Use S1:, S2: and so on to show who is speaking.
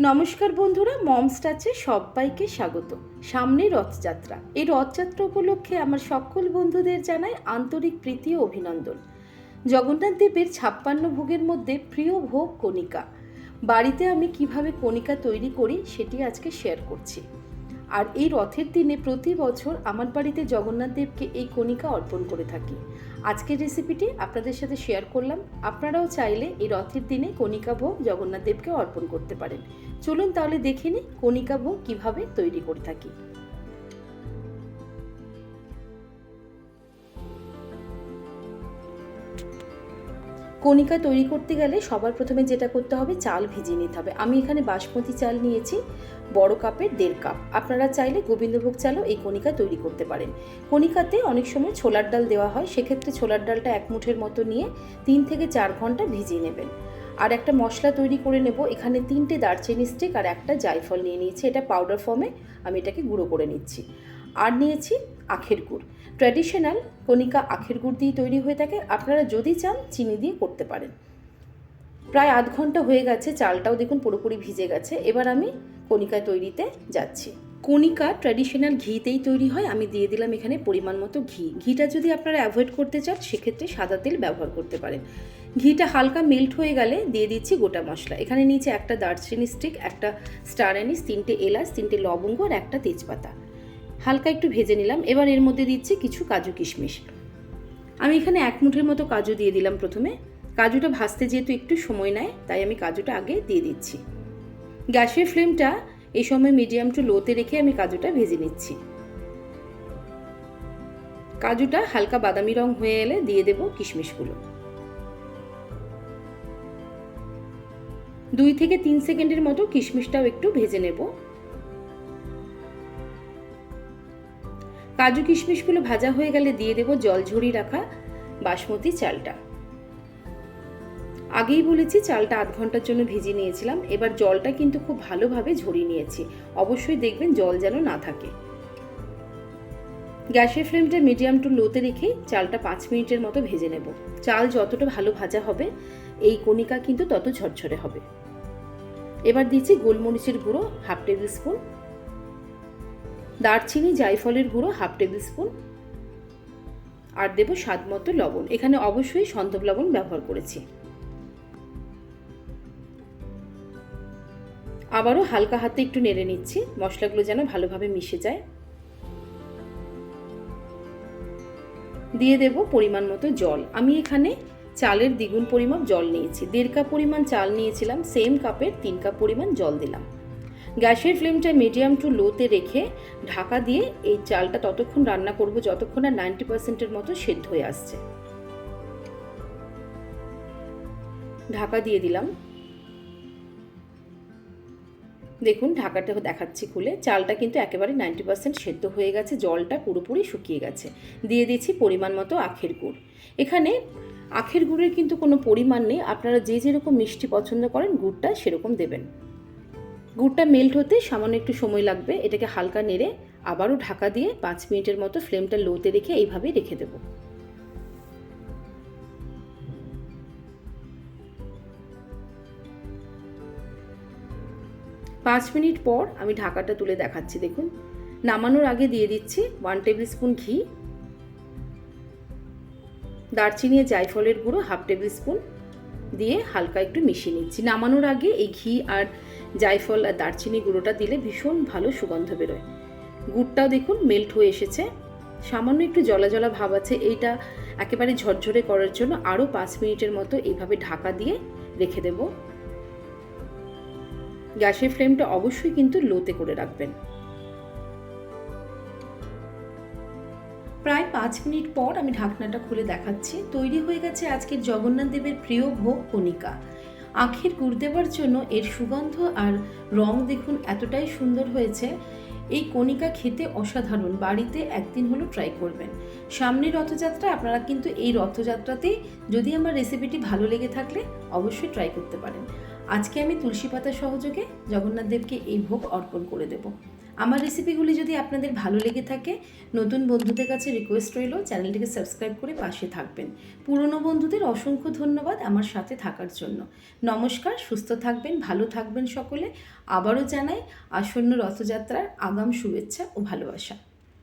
S1: নমস্কার বন্ধুরা মমস টাচে সবাইকে স্বাগত। সামনে রথযাত্রা। এই রথযাত্রা উপলক্ষে আমার সকল বন্ধুদের জানাই আন্তরিক প্রীতি ও অভিনন্দন। জগন্নাথ দেবের ছাপ্পান্ন ভোগের মধ্যে প্রিয় ভোগ কণিকা। বাড়িতে আমি কীভাবে কণিকা তৈরি করি সেটি আজকে শেয়ার করছি। আর এই রথের দিনে প্রতি বছর আমার বাড়িতে জগন্নাথ দেবকে এই কণিকা অর্পণ করে থাকি। আজকের রেসিপিটি আপনাদের সাথে শেয়ার করলাম। আপনারাও চাইলে এই রথের দিনে কণিকা ভোগ জগন্নাথ দেবকে অর্পণ করতে পারেন। চলুন তাহলে দেখে নিই কণিকা ভোগ কীভাবে তৈরি করে থাকি। কণিকা তৈরি করতে গেলে সবার প্রথমে যেটা করতে হবে, চাল ভিজিয়ে নিতে হবে। আমি এখানে বাসমতি চাল নিয়েছি, বড় কাপের দেড় কাপ। আপনারা চাইলে গোবিন্দভোগ চালও এই কণিকা তৈরি করতে পারেন। কণিকাতে অনেক সময় ছোলার ডাল দেওয়া হয়, সেক্ষেত্রে ছোলার ডালটা এক মুঠের মতো নিয়ে তিন থেকে চার ঘণ্টা ভিজিয়ে নেবেন। আর একটা মশলা তৈরি করে নেব, এখানে তিনটে দারচিনি স্টিক আর একটা জায়ফল নিয়ে নিয়েছি। এটা পাউডার ফর্মে আমি এটাকে গুঁড়ো করে নিচ্ছি। আর নিয়েছি আখের গুড়। ট্র্যাডিশনাল কণিকা আখের গুড় দিয়ে তৈরি হয়ে থাকে। আপনারা যদি চান, চিনি দিয়ে করতে পারেন। প্রায় আধ ঘণ্টা হয়ে গেছে, চালটাও দেখুন পুরোপুরি ভিজে গেছে। এবার আমি কণিকা তৈরিতে যাচ্ছি। কণিকা ট্র্যাডিশনাল ঘিতেই তৈরি হয়। আমি দিয়ে দিলাম এখানে পরিমাণ মতো ঘি। ঘিটা যদি আপনারা অ্যাভয়েড করতে চান, সেক্ষেত্রে সাদা তেল ব্যবহার করতে পারেন। ঘিটা হালকা মেল্ট হয়ে গেলে দিয়ে দিচ্ছি গোটা মশলা। এখানে নিচে একটা দারচিনি স্টিক, একটা স্টার অ্যানিস তিনটে এলাচ, তিনটে লবঙ্গ আর একটা তেজপাতা। হালকা একটু ভেজে নিলাম। এবার এর মধ্যে দিচ্ছি কিছু কাজু কিশমিশ। আমি এখানে এক মুঠের মতো কাজু দিয়ে দিলাম প্রথমে। কাজুটা ভাজতে যেহেতু একটু সময় নেয়, তাই আমি কাজুটা আগে দিয়ে দিচ্ছি। গ্যাসের ফ্লেমটা এই সময় মিডিয়াম টু লোতে রেখে আমি কাজুটা ভেজে নিচ্ছি। কাজুটা হালকা বাদামি রং হয়ে এলে দিয়ে দেব কিশমিশগুলো। দুই থেকে তিন সেকেন্ডের মতো কিশমিশটাও একটু ভেজে নেব। কাজু কিশমিশগুলো ভাজা হয়ে গেলে দিয়ে দেব জল ঝরিয়ে রাখা বাসমতি চালটা। আগেই বলেছি চালটা আধ ঘণ্টার জন্য ভিজিয়ে নিয়েছিলাম। এবার জলটা কিন্তু খুব ভালোভাবে ঝরিয়ে নিয়েছি। অবশ্যই দেখবেন জল যেন না থাকে। গ্যাসের ফ্লেমটা মিডিয়াম টু লোতে রেখে চালটা পাঁচ মিনিটের মতো ভেজে নেব। চাল যতটা ভালো ভাজা হবে, এই কণিকা কিন্তু তত ঝরঝরে হবে। এবার দিচ্ছি গোলমরিচের গুঁড়ো, হাফ টেবিল স্পুন। দারচিনি, জায়ফলের গুঁড়ো, হাফ টেবিল স্পুন। আর দেবো স্বাদ মতো লবণ। এখানে অবশ্যই সন্তব লবণ ব্যবহার করেছি। আবারও হালকা হাতে একটু নেড়ে নিচ্ছি। মশলাগুলো যেন ভালোভাবে মিশে যায়। দিয়ে দেব পরিমাণ মতো জল। আমি এখানে চালের দ্বিগুণ পরিমাপ জল নিয়েছি। দেড় কাপ পরিমাণ চাল নিয়েছিলাম। সেম কাপের তিন কাপ পরিমাণ জল দিলাম। গ্যাসের ফ্লেমটা মিডিয়াম টু লোতে রেখে ঢাকা দিয়ে এই চালটা ততক্ষণ রান্না করব যতক্ষণ না নাইনটি পার্সেন্টের মতো সেদ্ধ হয়ে আসছে। ঢাকা দিয়ে দিলাম। দেখুন, ঢাকাটা দেখাচ্ছি খুলে। চালটা কিন্তু একেবারে নাইনটি পার্সেন্ট সেদ্ধ হয়ে গেছে, জলটা পুরোপুরি শুকিয়ে গেছে। দিয়ে দিচ্ছি পরিমাণ মতো আখের গুড়। এখানে আখের গুড়ের কিন্তু কোনো পরিমাণ নেই, আপনারা যে যেরকম মিষ্টি পছন্দ করেন, গুড়টা সেরকম দেবেন। গুড়টা মেল্ট হতে সামান্য একটু সময় লাগবে, এটাকে হালকা নেড়ে আবারও ঢাকা দিয়ে পাঁচ মিনিটের মতো ফ্লেমটা লোতে রেখে এইভাবেই রেখে দেবো। পাঁচ মিনিট পর আমি ঢাকাটা তুলে দেখাচ্ছি, দেখুন। নামানোর আগে দিয়ে দিচ্ছি ওয়ান টেবিল স্পুন ঘি, দারচিনি জায়ফলের গুঁড়ো হাফ টেবিল স্পুন দিয়ে হালকা একটু মিশিয়ে নিচ্ছি। নামানোর আগে এই ঘি আর জায়ফল আর দারচিনি গুঁড়োটা দিলে ভীষণ ভালো সুগন্ধ বেরোয়। গুড়টাও দেখুন মেল্ট হয়ে এসেছে। সামান্য একটু জলা জলা ভাব আছে। এইটা একেবারে ঝরঝরে করার জন্য আরও পাঁচ মিনিটের মতো এইভাবে ঢাকা দিয়ে রেখে দেবো। গ্যাসের ফ্লেমটা অবশ্যই কিন্তু লোতে করে রাখবেন। প্রায় পাঁচ মিনিট পর আমি ঢাকনাটা খুলে দেখাচ্ছি। তৈরি হয়ে গেছে আজকের জগন্নাথ দেবের প্রিয় ভোগ কণিকা। আখের গুড় দেওয়ার জন্য এর সুগন্ধ আর রং দেখুন এতটাই সুন্দর হয়েছে। এই কণিকা খেতে অসাধারণ, বাড়িতে একদিন হলো ট্রাই করবেন। সামনের রথযাত্রা, আপনারা কিন্তু এই রথযাত্রাতেই যদি আমার রেসিপিটি ভালো লেগে থাকলে অবশ্যই ট্রাই করতে পারেন। আজকে আমি তুলসী পাতা সহযোগে জগন্নাথ দেবকে এই ভোগ অর্পণ করে দেব। আমার রেসিপিগুলি যদি আপনাদের ভালো লেগে থাকে, নতুন বন্ধুদের কাছে রিকোয়েস্ট রইল, চ্যানেলটিকে সাবস্ক্রাইব করে পাশে থাকবেন। পুরনো বন্ধুদের অসংখ্য ধন্যবাদ আমার সাথে থাকার জন্য। নমস্কার, সুস্থ থাকবেন, ভালো থাকবেন সকলে। আবারও জানাই আসন্ন রথযাত্রার আগাম শুভেচ্ছা ও ভালোবাসা।